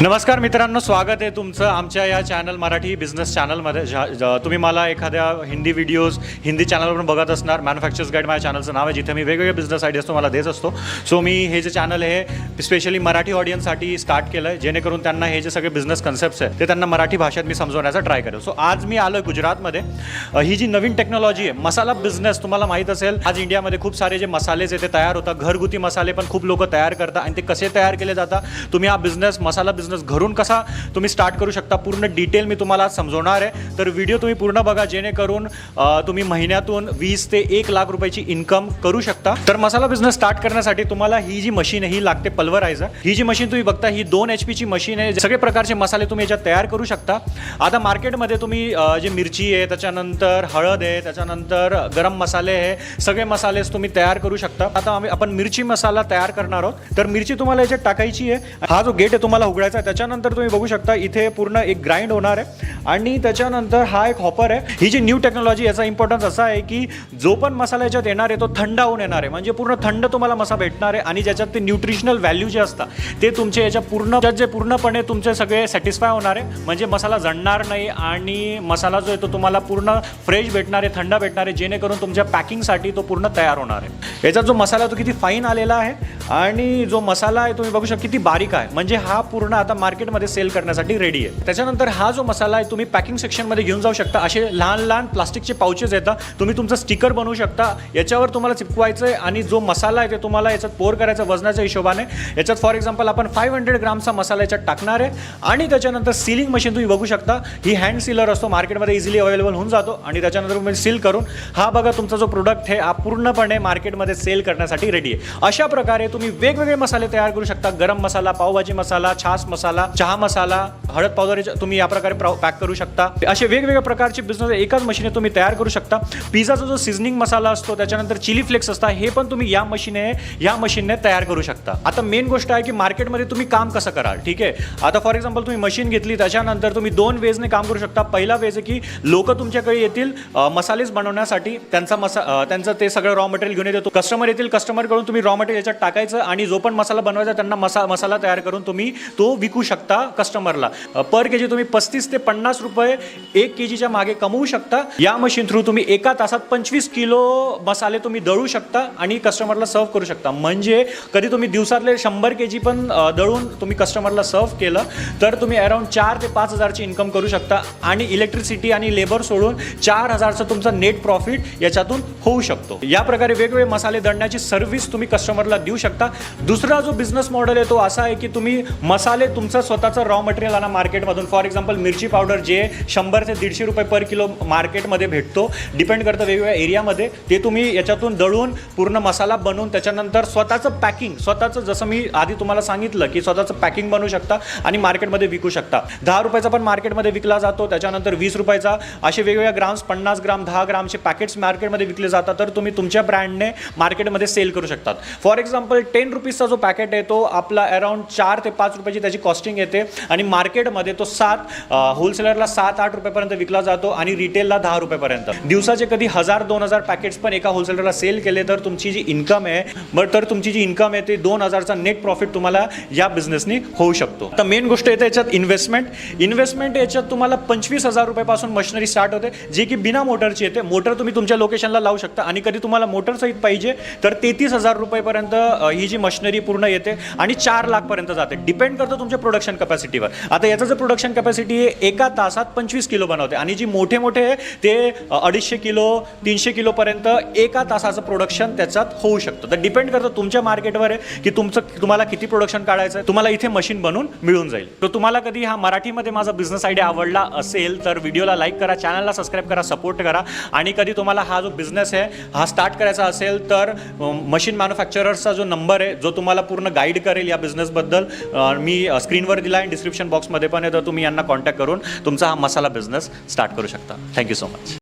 नमस्कार मित्रांनो स्वागत आहे तुमचं आमच्या या चॅनल मराठी बिझनेस चॅनलमध्ये तुम्ही मला एखाद्या हिंदी व्हिडिओज हिंदी चॅनलवर बघत असणार मॅन्युफॅक्चर्स गाईड माझ्या चॅनलचं नाव आहे जिथे मी वेगवेगळे बिझनेस आयडियाज तुम्हाला देत असतो. सो मी हे जे चॅनल हे स्पेशली मराठी ऑडियन्ससाठी स्टार्ट केलं आहे जेणेकरून त्यांना हे जे सगळे बिझनेस कन्सेप्ट्स आहेत ते त्यांना मराठी भाषेत मी समजवण्याचा ट्राय करेल. सो आज मी आलो आहे गुजरातमध्ये ही जी नवीन टेक्नॉलॉजी आहे मसाला बिझनेस तुम्हाला माहीत असेल आज इंडियामध्ये खूप सारे जे मसाले जे ते तयार होतात. घरगुती मसाले पण खूप लोक तयार करतात आणि ते कसे तयार केले जातात तुम्ही हा बिझनेस मसाला बिझनेस घरून कसा तुम्ही स्टार्ट करू शकता पूर्ण डिटेल मी तुम्हाला समजवणार आहे. तर व्हिडिओ तुम्ही पूर्ण बघा जेणेकरून तुम्ही महिन्यातून वीस ते एक लाख रुपयाची इन्कम करू शकता. तर मसाला बिझनेस स्टार्ट करण्यासाठी तुम्हाला ही जी मशीन आहे ही लागते पल्वरायझर ही जी मशीन तुम्ही बघता ही दोन एच पीची मशीन आहे. सगळे प्रकारचे मसाले तुम्ही याच्यात तयार करू शकता. आता मार्केटमध्ये तुम्ही जे मिरची आहे त्याच्यानंतर हळद आहे त्याच्यानंतर गरम मसाले आहे सगळे मसालेच तुम्ही तयार करू शकता. आता आम्ही आपण मिरची मसाला तयार करणार आहोत. तर मिरची तुम्हाला याच्यात टाकायची आहे. हा जो गेट आहे तुम्हाला उघडायचा आहे. त्याच्यानंतर तुम्ही बघू शकता इथे पूर्ण एक ग्राइंड होणार आहे. आणि त्याच्यानंतर हा एक हॉपर आहे. ही जी न्यू टेक्नॉलॉजी याचा इम्पॉर्टन्स असा आहे की जो पण मसाला याच्यात येणार आहे तो थंड होऊन येणार आहे. म्हणजे पूर्ण थंड तुम्हाला मसा भेटणार आहे आणि ज्याच्यात ते न्यूट्रिशनल व्हॅल्यू जे असतात ते तुमचे याच्या पूर्ण जे पूर्णपणे तुमचे सगळे सॅटिस्फाय होणार आहे. म्हणजे मसाला जळणार नाही आणि मसाला जो आहे तो तुम्हाला पूर्ण फ्रेश भेटणार आहे थंड भेटणार आहे. जेणेकरून तुमच्या पॅकिंगसाठी तो पूर्ण तयार होणार आहे. याचा जो मसाला आहे तो किती फाईन आलेला आहे. आणि जो मसाला आहे तुम्ही बघू शकता किती बारीक आहे. म्हणजे हा पूर्ण आता मार्केटमध्ये सेल करण्यासाठी रेडी आहे. त्याच्यानंतर हा जो मसाला आहे तुम्ही पॅकिंग सेक्शनमध्ये घेऊन जाऊ शकता. असे लहान लहान प्लास्टिकचे पाउचेस येतात. तुम्ही तुमचं स्टिकर बनवू शकता. याच्यावर तुम्हाला चिपकवायचं आहे आणि जो मसाला आहे ते तुम्हाला याच्यात पोर करायचा वजनाच्या हिशोबाने. याच्यात फॉर एक्झाम्पल आपण फाईव्ह हंड्रेड ग्रामचा मसाला याच्यात टाकणार आहे. आणि त्याच्यानंतर सिलिंग मशीन तुम्ही बघू शकता. ही हँड सिलर असतो. मार्केटमध्ये इझिली अवेलेबल होऊन जातो. आणि त्याच्यानंतर तुम्ही सील करून हा बघा तुमचा जो प्रोडक्ट आहे हा पूर्णपणे मार्केटमध्ये सेल करण्यासाठी रेडी आहे. अशा प्रकारे तुम्ही वेगवेगळे मसाले तयार करू शकता. गरम मसाला पावभाजी मसाला छास मसाला मसाला चहा मसाला हळद पावडर तुम्ही या प्रकारे पॅक करू शकता. असे वेगवेगळ्या प्रकारचे बिझनेस एकाच मशीने तुम्ही तयार करू शकता. पिझ्झाचा जो सिझनिंग मसाला असतो त्याच्यानंतर चिली फ्लेक्स असतात हे पण तुम्ही या मशीने या मशीनने तयार करू शकता. आता मेन गोष्ट आहे की मार्केटमध्ये तुम्ही काम कसं कराल ठीक आहे? आता फॉर एक्झाम्पल तुम्ही मशीन घेतली त्याच्यानंतर तुम्ही दोन वेजने काम करू शकता. पहिला वेज आहे की लोक तुमच्याकडे येतील मसालेच बनवण्यासाठी त्यांचा मसा त्यांचं ते सगळं रॉ मटेरियल घेऊन येतो कस्टमर येतील कस्टमरकडून तुम्ही रॉ मटेरियल याच्यात टाकायचं आणि जो पण मसाला बनवायचा त्यांना मसा मसाला तयार करून तुम्ही तो विकू शकता कस्टमरला पर के जी तुम्ही पस्तीस ते पन्नास रुपये एक के जीच्या मागे कमवू शकता. या मशीन थ्रू तुम्ही एका तासात पंचवीस किलो मसाले तुम्ही दळू शकता आणि कस्टमरला सर्व करू शकता. म्हणजे कधी तुम्ही दिवसातले शंभर के जी पण दळून तुम्ही कस्टमरला सर्व केलं तर तुम्ही अराउंड चार ते पाच हजारची इन्कम करू शकता आणि इलेक्ट्रिसिटी आणि लेबर सोडून चार हजारचं तुमचं नेट प्रॉफिट याच्यातून होऊ शकतो. या प्रकारे वेगवेगळे मसाले दळण्याची सर्व्हिस तुम्ही कस्टमरला देऊ शकता. दुसरा जो बिझनेस मॉडेल आहे तो असा आहे की तुम्ही मसाले तुमचं स्वतःचं रॉ मटेरियल आणा मार्केटमधून फॉर एक्झाम्पल मिरची पावडर जे शंभर ते दीडशे रुपये पर किलो मार्केटमध्ये भेटतो डिपेंड करतं वेगवेगळ्या एरियामध्ये ते तुम्ही याच्यातून दळून पूर्ण मसाला बनवून त्याच्यानंतर स्वतःचं पॅकिंग स्वतःचं जसं मी आधी तुम्हाला सांगितलं की स्वतःचं पॅकिंग बनवू शकता आणि मार्केटमध्ये विकू शकता. दहा रुपयाचा पण मार्केटमध्ये विकला जातो त्याच्यानंतर वीस रुपयाचा असे वेगवेगळ्या ग्राम्स पन्नास ग्राम दहा ग्रामचे पॅकेट्स मार्केटमध्ये विकले जातात तर तुम्ही तुमच्या ब्रँडने मार्केटमध्ये सेल करू शकतात. फॉर एक्झाम्पल टेन रुपीजचा जो पॅकेट आहे तो आपला अराउंड चार ते पाच रुपयाची त्याची कॉस्टिंग येते आणि मार्केटमध्ये तो सात होलसेलरला सात आठ रुपयापर्यंत विकला जातो आणि रिटेलला दहा रुपयापर्यंत. दिवसाचे कधी हजार दोन हजार पॅकेट्स पण एका होलसेलरला सेल केले तर तुमची जी इन्कम आहे बट तर तुमची जी इन्कम आहे ते दोन हजारचा नेट प्रॉफिट तुम्हाला या बिझनेसनी होऊ शकतो. तर मेन गोष्ट येते याच्यात इन्व्हेस्टमेंट इन्व्हेस्टमेंट याच्यात तुम्हाला पंचवीस हजार रुपयापासून मशिनरी स्टार्ट होते जे की बिना मोटरची येते. मोटर तुम्ही तुमच्या लोकेशनला लावू शकता. आणि कधी तुम्हाला मोटर सहित पाहिजे तर तेहतीस हजार रुपयेपर्यंत ही जी मशिनरी पूर्ण येते आणि चार लाखपर्यंत जाते. डिपेंड करतं तुमच्या प्रोडक्शन कॅपॅसिटीवर आता याचं जर प्रोडक्शन कॅपॅसिटी एका तासात पंचवीस किलो बनवते. आणि जी मोठे मोठे आहे ते अडीचशे किलो तीनशे किलोपर्यंत एका तासाचं प्रोडक्शन त्याच्यात होऊ शकतं. तर डिपेंड करतं तुमच्या मार्केटवर आहे की तुमचं तुम्हाला किती प्रोडक्शन काढायचं आहे तुम्हाला इथे मशीन बनवून मिळून जाईल. तर तुम्हाला कधी हा मराठीमध्ये माझा बिझनेस आयडिया आवडला असेल तर व्हिडिओला लाईक करा चॅनलला सबस्क्राईब करा सपोर्ट करा. आणि कधी तुम्हाला हा जो बिझनेस आहे हा स्टार्ट करायचा असेल तर मशीन मॅन्युफॅक्चरर्सचा जो नंबर आहे जो तुम्हाला पूर्ण गाईड करेल या बिझनेसबद्दल मी स्क्रीनवर दिला आहे डिस्क्रिप्शन बॉक्समध्ये पण आहे तर तुम्ही यांना कॉन्टॅक्ट करून तुमचा हा मसाला बिझनेस स्टार्ट करू शकता. Thank you so much